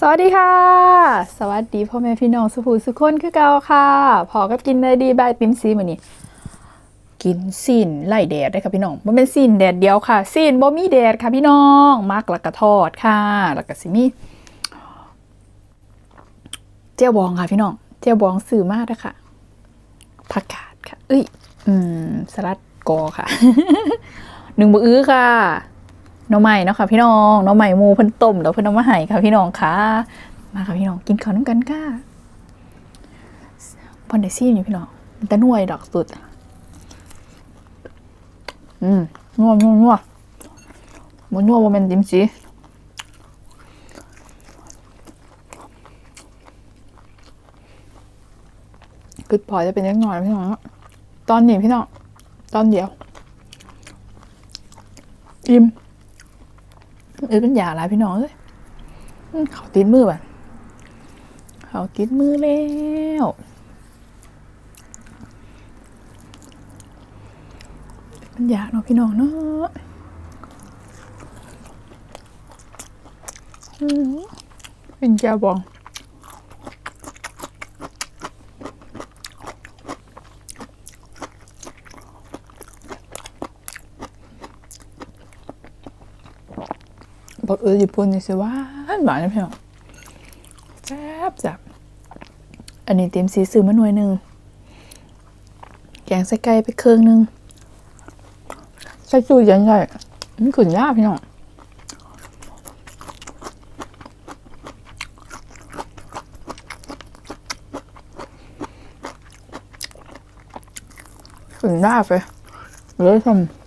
สวัสดีค่ะ สวัสดีพ่อแม่พี่น้องสุภูสุคนคือเก่าค่ะพอกับกินได้ดีบายติมซีมื้อนี้กินซีนไล่แดดได้ค่ะพี่น้องมันเป็นซีนแดดเดียวค่ะซีนบ่มีแดดค่ะพี่น้องมักแล้วก็ทอดค่ะ แล้วก็สิมีเจียวบองค่ะพี่น้องเจียวบองสื่อมากนะคะผักกาดค่ะ เอ้ย อืมสลัดกอค่ะ หนึ่งมืออื้อค่ะ น้องใหม่เนาะค่ะพี่น้องน้องใหม่หมูเพิ่นต้มแล้วเพิ่นเอามาให้ค่ะพี่น้องค่ะ มาค่ะพี่น้องกินข้าวน้ำกันค่ะพอนไดซี่นี่พี่น้องมันแต่น่วยดอกสุด อืมนัวนัวนัวมันนัวว่ามันดิมสิกึดพอจะเป็นยังหน่อยพี่น้องตอนนี้พี่น้องตอนเดียวอิ่ม เออเป็นยาหลายพี่น้องเลยอืมเขาติดมือป่ะเขาติดมือแล้วเป็นยาเนาะพี่น้องเนาะเป็นยาบอง อกเอญี่ปุ่นนี่สิหวาหวานนะพี่น้องแซ่บจับอันนี้เต็มสีซื้อมาหน่วยหนึ่งแกงใส่ไก่ไปเครื่องหนึงใส่จูยันใส่มันขุนยากพี่น้องขุนยากไปเลยทำ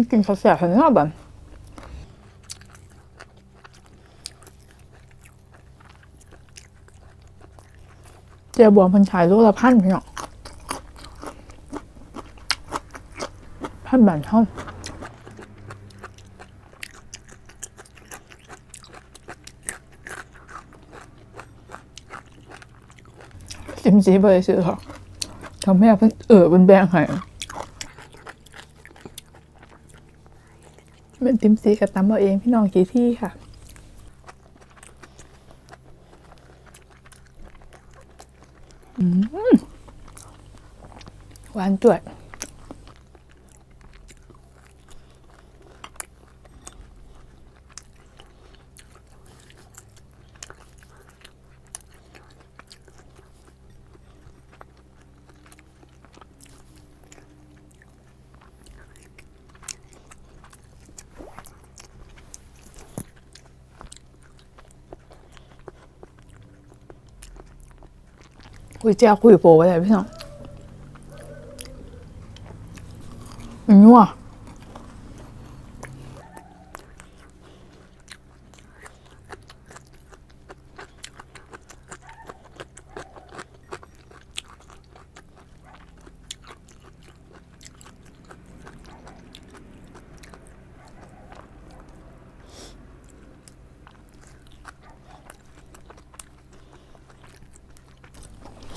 ไม่กินข้าวแซ่บเห็นหน้าแบบเจียบวงพันชายลูกละพันพี่เนาะพันบาทเท่าจิมจีไปซื้อค่ะทำให้เพิ่นเออเป็นแบงค์ให้ เป็นติมซีกับตำเอาเองพี่น้องกี่ที่ค่ะอืมหวานจวด คุยเจ้าคุยโปไว้เลยพี่น้องมันนัว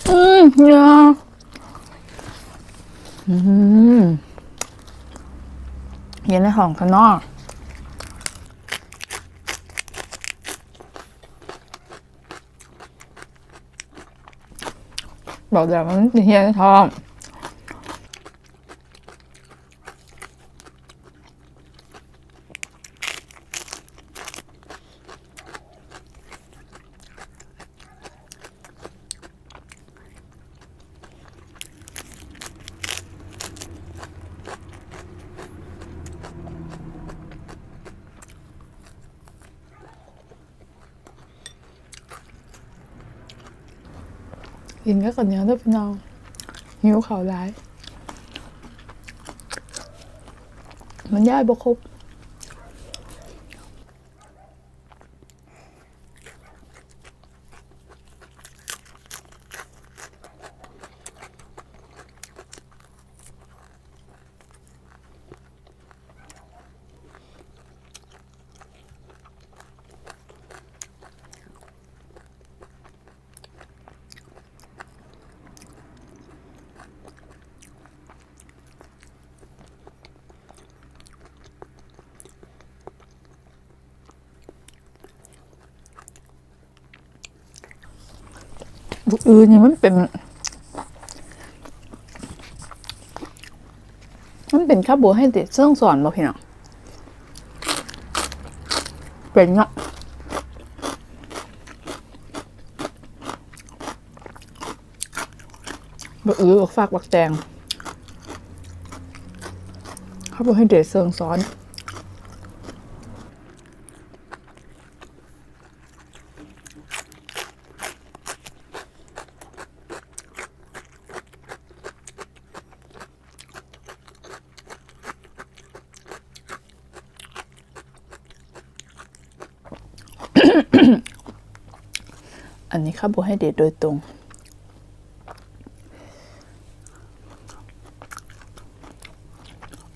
อืม เยอืมเย็นในหองข้างนอกบอกแล้วมันเฮียในท้อง กินก็กับเนื้อด้วยพี่น้องหิวเขาวร้าย มันย่ายบกครบ บุอือนี่มันเป็น มันเป็นคาร์โบไฮเดรตเสื่องสอนบ่พี่น้องเป็นเนาะบะอือบักฟากบักแตงคาร์โบไฮเดรตเสื่องซ้อน อันนี้คาร์โบไฮเดรตโดยตรง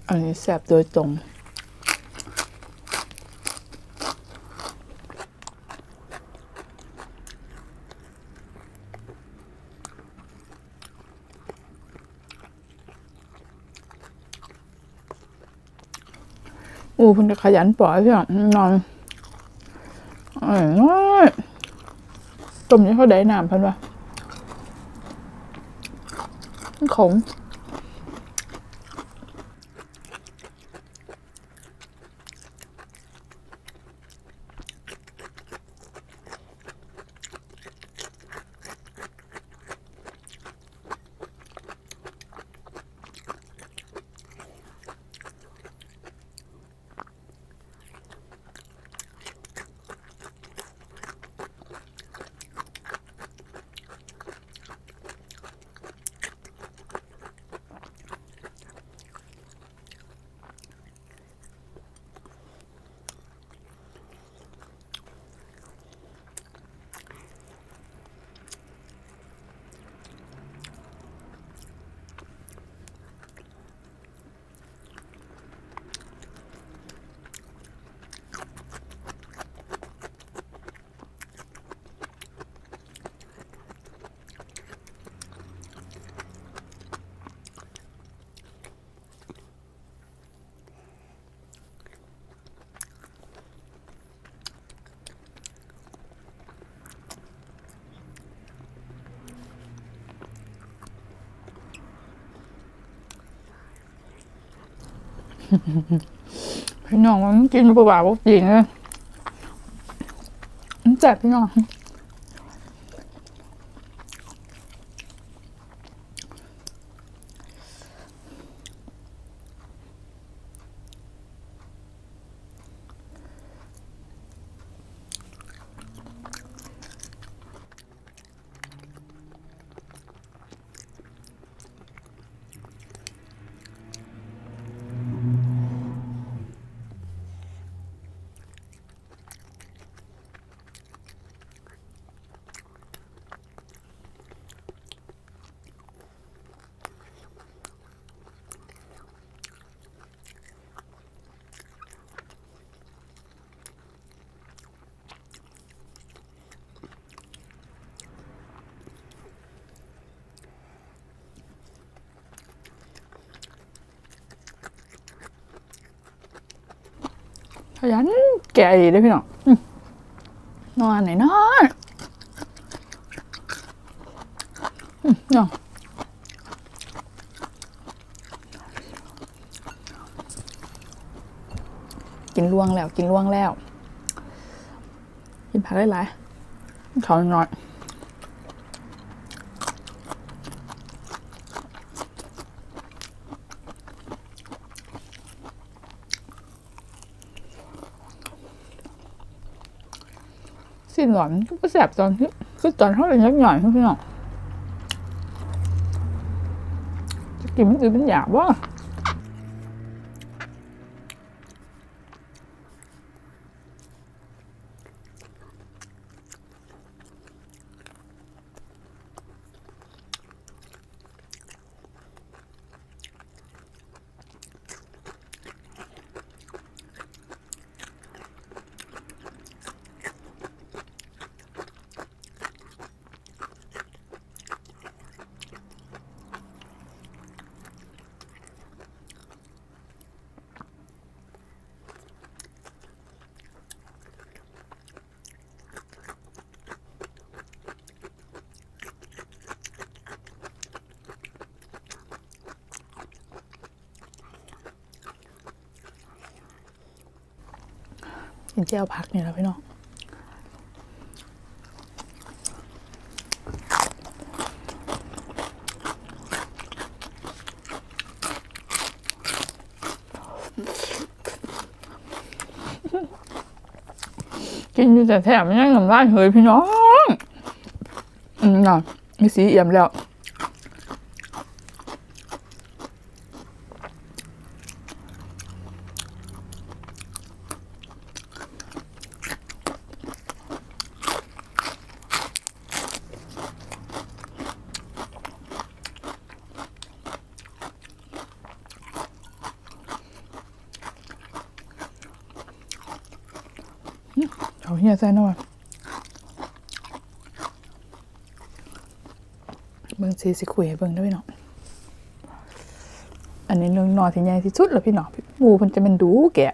อันนี้แสบโดยตรงอู้พิ่นจะขยันปล่อยพี่องนอน อร่อยมากต้มนี้เขาได้น้ำพันวะขม พี่น้องมันกินเปล่าๆจริงเลยมันแสบพี่น้อง ยันแก่ดีเลยพี่น้องนอนไหนนอนอืมน้องกินล่วงแล้ว กินล่วงแล้ว กินผักได้หลายเขาน้อย หวานก็แสบตอนที่คือตอนเท่าเป็นยักษ์ใหญ่พี่น้องจะกินมันอื่นเป็นหยาบว่า กินเจียวผักเนี่แหล้วพี่น้องกินอยู่แต่แถมยังน้ำลายเฮ้ยพี่น้อง อืมน่ะมีสีเอี่ยมแล้ว เฮียใส่หน่อยเบิ่งซีสิคุยให้เบิ่งได้พี่น้องอันนี้เรื่องนอที่ใหญ่ที่สุดแล้วพี่น้องหมูมันจะเป็นดูแกะ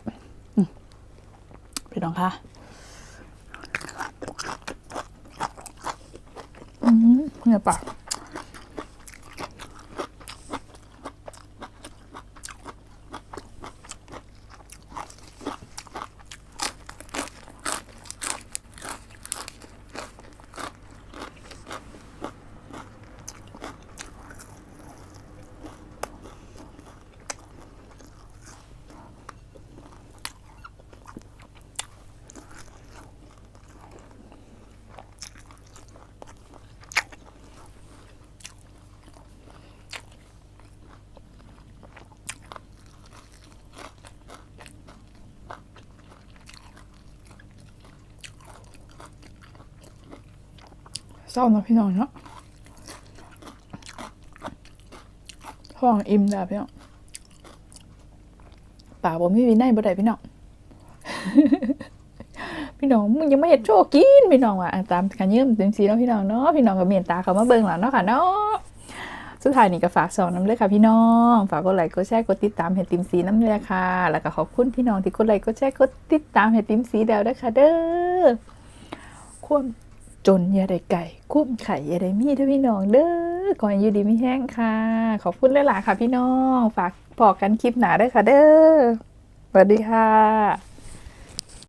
พี่น้องคะอืมเนี่ยปาก เศร้านะพี่น้องเนาะท้องอิ่มแล้วพี่น้องปากผมไม่มีในบ่ได้พี่น้องพี่น้องมึงยังไม่เห็นโชว์กินพี่น้องอะตามกันเยิ่มเต็มสีแล้วพี่น้องเนาะพี่น้องกับเมียนตาเขามาเบิ่งแล้วเนาะค่ะเนาะสุดท้ายนี่ก็ฝากสองน้ำเลยค่ะพี่น้อง ฝากกดไลค์กดแชร์กดติดตามเห็ดติมสีน้ำเลยค่ะ แล้วก็ขอบคุณพี่น้องที่กดไลค์กดแชร์กดติดตามเห็ดติมสีเดาวด้วยค่ะเด้อความ จนอย่าได้ไก่คุ้มไข่อย่าได้มีเด้าพี่น้องเด้อก่อนอยู่ดีไม่แห้งค่ะ ขอบคุณเลยล่ะค่ะพี่น้อง ฝากพอกันคลิปหนาด้วยค่ะเด้อสวัสดีค่ะ